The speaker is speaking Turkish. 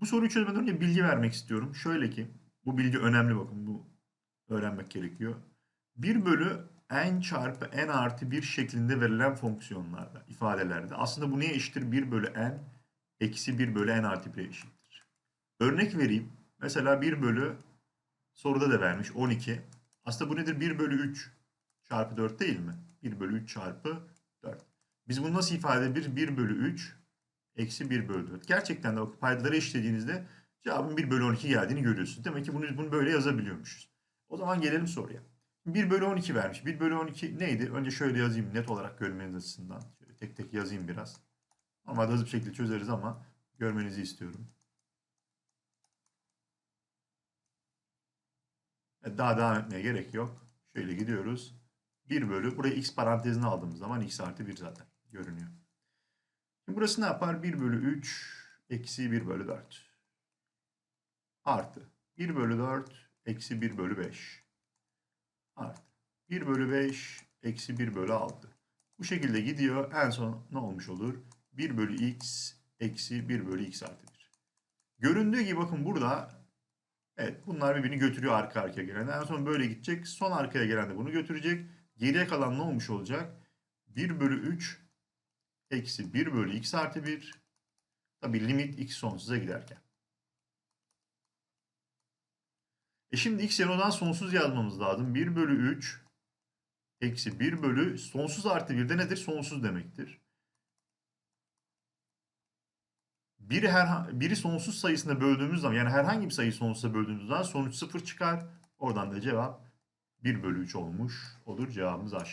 Bu soruyu çözmeden önce bilgi vermek istiyorum. Şöyle ki bu bilgi önemli bakın bu öğrenmek gerekiyor. 1 bölü n çarpı n artı 1 şeklinde verilen fonksiyonlarda, ifadelerde. Aslında bu neye eşittir? 1 bölü n eksi 1 bölü n artı 1'e eşittir. Örnek vereyim. Mesela 1 bölü soruda da vermiş 12. Aslında bu nedir? 1 bölü 3 çarpı 4 değil mi? 1 bölü 3 çarpı 4. Biz bunu nasıl ifade edebiliriz? 1 bölü 3 eksi 1 bölü 4. Gerçekten de o paydaları eşitlediğinizde cevabın 1 bölü 12 geldiğini görüyorsunuz. Demek ki bunu, bunu böyle yazabiliyormuşuz. O zaman gelelim soruya. 1 bölü 12 vermiş. 1 bölü 12 neydi? Önce şöyle yazayım net olarak görmeniz açısından. Şöyle tek tek yazayım biraz. Normalde hızlı bir şekilde çözeriz ama görmenizi istiyorum. Daha devam etmeye gerek yok. Şöyle gidiyoruz. 1 bölü, buraya x parantezine aldığımız zaman x artı 1 zaten görünüyor. Burası ne yapar? 1 bölü 3 eksi 1 bölü 4. Artı 1 bölü 4 eksi 1 bölü 5. Artı 1 bölü 5 eksi 1 bölü 6. Bu şekilde gidiyor. En son ne olmuş olur? 1 bölü x eksi 1 bölü x artı 1. Göründüğü gibi bakın burada evet bunlar birbirini götürüyor arka arkaya gelen. En son böyle gidecek. Son arkaya gelen de bunu götürecek. Geriye kalan ne olmuş olacak? 1 bölü 3 eksi 1 bölü x artı 1. Tabi limit x sonsuza giderken. E şimdi x yerine sonsuz yazmamız lazım. 1 bölü 3 eksi 1 bölü sonsuz artı 1 de nedir? Sonsuz demektir. Biri, her, biri sonsuz sayısına böldüğümüz zaman yani herhangi bir sayıyı sonsuza böldüğümüz zaman sonuç 0 çıkar. Oradan da cevap 1 bölü 3 olmuş olur. Cevabımız A.